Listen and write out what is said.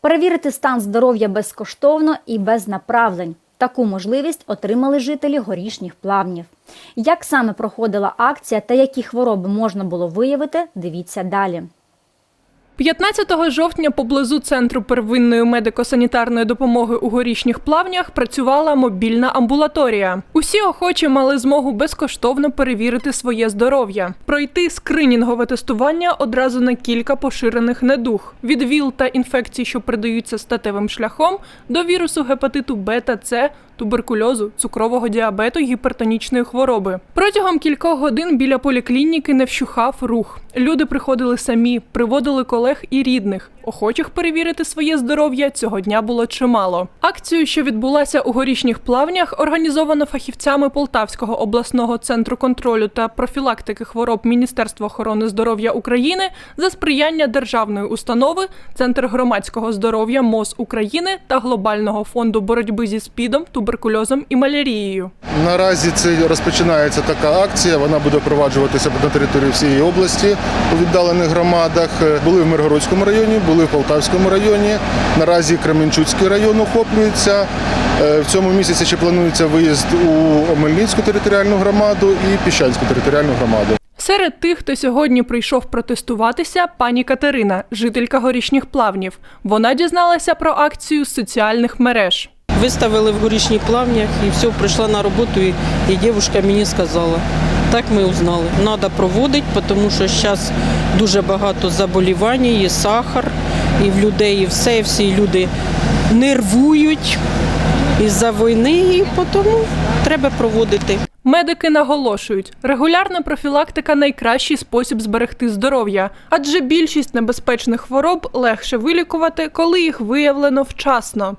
Перевірити стан здоров'я безкоштовно і без направлень. Таку можливість отримали жителі горішніх плавнів. Як саме проходила акція та які хвороби можна було виявити, дивіться далі. 15 жовтня поблизу центру первинної медико-санітарної допомоги у горішніх плавнях працювала мобільна амбулаторія. Усі охочі мали змогу безкоштовно перевірити своє здоров'я, пройти скринінгове тестування одразу на кілька поширених недуг від ВІЛ та інфекцій, що передаються статевим шляхом, до вірусу гепатиту Б та С, туберкульозу, цукрового діабету, гіпертонічної хвороби. Протягом кількох годин біля поліклініки не вщухав рух. Люди приходили самі, приводили колег і рідних. Охочих перевірити своє здоров'я цього дня було чимало. Акцію, що відбулася у горішніх плавнях, організовано фахівцями Полтавського обласного центру контролю та профілактики хвороб Міністерства охорони здоров'я України за сприяння державної установи, Центр громадського здоров'я МОЗ України та Глобального фонду боротьби зі СПІДом, туберкульозом і малярією. Наразі це розпочинається така акція. Вона буде впроваджуватися на території всієї області у віддалених громадах. Були в Миргородському районі, були в Полтавському районі. Наразі Кременчуцький район охоплюється. Е, В цьому місяці ще планується виїзд у Омельницьку територіальну громаду і Піщанську територіальну громаду. Серед тих, хто сьогодні прийшов протестуватися, пані Катерина, жителька горішніх плавнів. Вона дізналася про акцію з соціальних мереж. Выставили в горішніх плавнях і все, прийшла на роботу, і, і дівчинка мені сказала. Так ми узнали. Треба проводити, тому що зараз дуже багато заболівань, є сахар, і в людей і все, і всі люди нервують із-за війни, і тому треба проводити. Медики наголошують, регулярна профілактика найкращий спосіб зберегти здоров'я, адже більшість небезпечних хвороб легше вилікувати, коли їх виявлено вчасно.